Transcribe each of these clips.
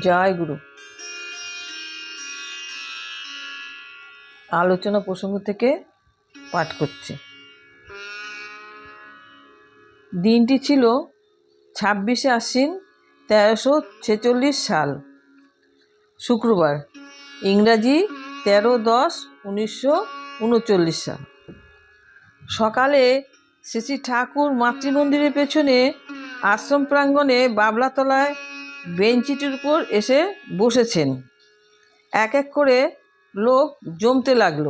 জয় গুরু। আলোচনা প্রসঙ্গ থেকে পাঠ করছি। দিনটি ছিল ছাব্বিশে আশ্বিন তেরোশো ছেচল্লিশ সাল, শুক্রবার, ইংরাজি তেরো দশ উনিশশো উনচল্লিশ সাল। সকালে শ্রী ঠাকুর মাতৃমন্দিরের পেছনে আশ্রম প্রাঙ্গণে বাবলাতলায় বেঞ্চিটির উপর এসে বসেছেন। এক এক করে লোক জমতে লাগল।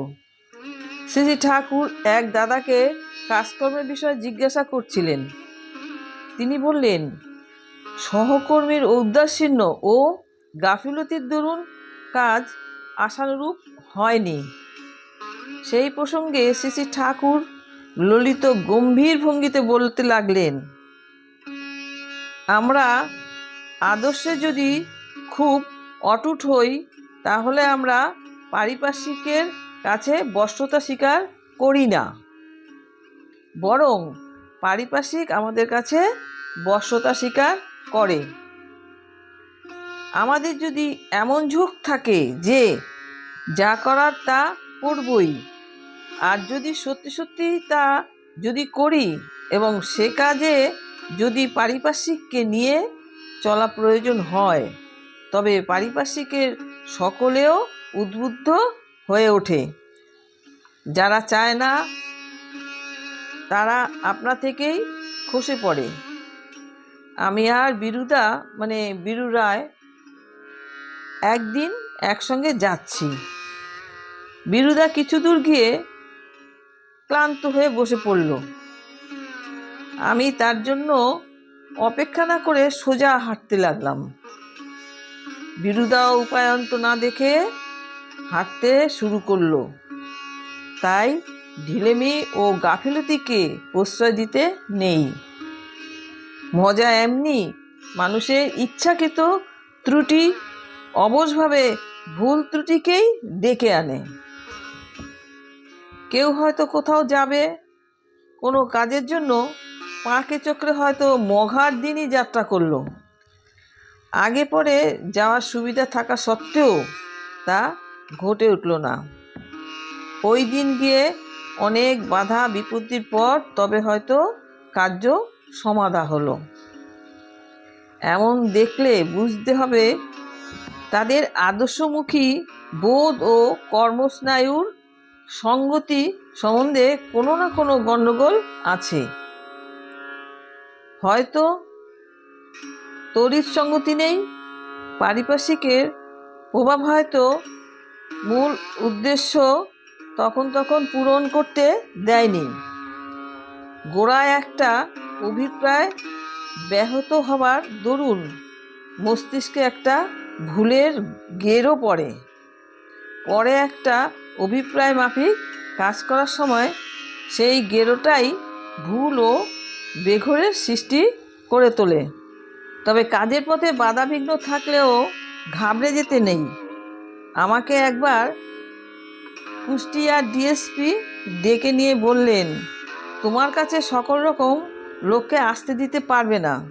শ্রী শ্রী ঠাকুর এক দাদাকে কাজকর্মের বিষয়ে জিজ্ঞাসা করছিলেন। তিনি বললেন, সহকর্মীর ঔদাসীন্য ও গাফিলতির দরুন কাজ আশানুরূপ হয়নি। সেই প্রসঙ্গে শ্রী ঠাকুর ললিত গম্ভীর ভঙ্গিতে বলতে লাগলেন, আমরা আদর্শে যদি খুব অটুট হই, তাহলে আমরা পারিপার্শ্বিকের কাছে বশ্যতা স্বীকার করি না। বরং পারিপার্শ্বিক আমাদের কাছে বশ্যতা স্বীকার করে। আমাদের যদি এমন ঝোঁক থাকে যে, যা করার তা করবই, আর যদি সত্যি সত্যি তা যদি করি এবং সে কাজে যদি পারিপার্শ্বিককে নিয়ে চলা প্রয়োজন হয়। তবে পারিপার্শ্বিকের সকলেও উদ্বুদ্ধ হয়ে ওঠে। যারা চায় না, তারা আপনা থেকেই খসে পড়ে। আমি আর বিরুদা মানে বিরু রায়, একদিন একসঙ্গে যাচ্ছি। বিরুদা কিছু দূর গিয়ে ক্লান্ত হয়ে বসে পড়ল। আমি তার জন্য অপেক্ষা না করে সোজা হাঁটতে লাগলাম। বিরুদা উপায়ন্ত না দেখে হাঁটতে শুরু করল। তাই ঢিলেমি ও গাফিলতিকে প্রশ্রয় দিতে নেই। মজা এমনি মানুষের ইচ্ছাকৃত ত্রুটি, অবশভাবে ভুল ত্রুটিকেই ডেকে আনে। কেউ হয়তো কোথাও যাবে, কোনো কাজের জন্য পাঁকে চক্রে হয়তো মঘার দিনই যাত্রা করল। আগে পরে যাওয়ার সুবিধা থাকা সত্ত্বেও তা ঘটে উঠল না। ওই দিন গিয়ে অনেক বাধা বিপত্তির পর তবে হয়তো কার্য সমাধা হলো। এমন দেখলে বুঝতে হবে তাদের আদর্শমুখী বোধ ও কর্মস্নায়ুর সঙ্গতি সম্বন্ধে কোনো না কোনো গণ্ডগোল আছে। হয়তো তড়িৎ সঙ্গতি নেই, পারিপার্শ্বিকের প্রভাব হয়তো মূল উদ্দেশ্য তখন তখন পূরণ করতে দেয়নি। গোড়ায় একটা অভিপ্রায় ব্যাহত হবার দরুন মস্তিষ্কে একটা ভুলের গেরও পড়ে। পরে একটা অভিপ্রায় মাফিক কাজ করার সময় সেই গেরোটাই ভুল ও বেঘরের সৃষ্টি করে তোলে। তবে কাজের পথে বাধাবিঘ্ন থাকলেও ঘাবড়ে যেতে নেই। আমাকে একবার কুষ্টিয়ার ডিএসপি ডেকে নিয়ে বললেন, তোমার কাছে সকল রকম লোককে আসতে দিতে পারবে না।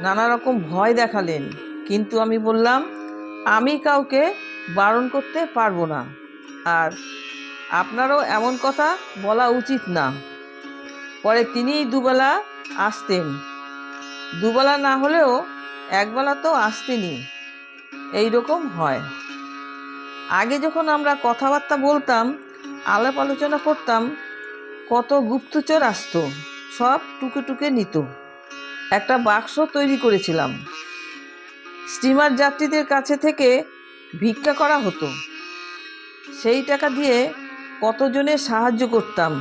নানা রকম ভয় দেখালেন। কিন্তু আমি বললাম, আমি কাউকে বারণ করতে পারব না। আর আপনারও এমন কথা বলা উচিত না। পরে তিনিই দুবেলা আসতেন। দুবেলা না হলেও একবেলা তো আসতেনই এই রকম হয়। আগে যখন আমরা কথাবার্তা বলতাম, আলাপ আলোচনা করতাম, কত গুপ্তচর আসতো, সব টুকে টুকে নিত। একটা বাক্স তৈরি করেছিলাম। স্টিমার যাত্রীদের কাছে থেকে ভিক্ষা করা হতো। সেই টাকা দিয়ে কতজনের সাহায্য করতাম।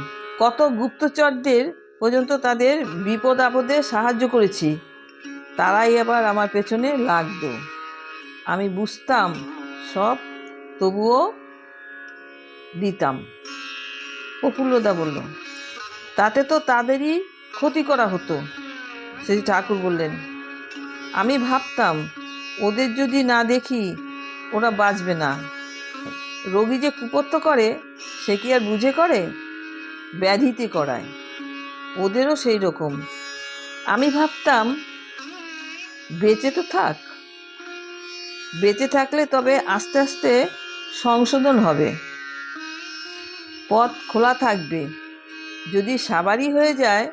কত গুপ্তচরদের পর্যন্ত তাদের বিপদ আপদে সাহায্য করেছি, তারাই আবার আমার পেছনে লাগতো। আমি বুঝতাম, সব তবুও দিতাম। প্রফুল্লদা বলল, তাতে তো তাদেরই ক্ষতি করা হতো। শ্রী ঠাকুর বললেন, আমি ভাবতাম, ওদের যদি না দেখি, ওরা বাঁচবে না। রোগী যে কুপত্য করে, সে কি আর বুঝে করে? ব্যাধিতে করায়। ওদেরও সেই রকম। আমি ভাবতাম, বেঁচে তো থাক। বেঁচে থাকলে তবে আস্তে আস্তে সংশোধন হবে। পথ খোলা থাকবে। যদি সাবারি হয়ে যায়,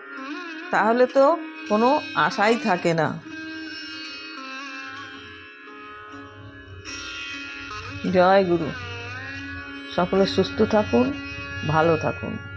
তাহলে তো কোনো আশাই থাকে না। জয় গুরু। সকলে সুস্থ থাকুন, ভালো থাকুন।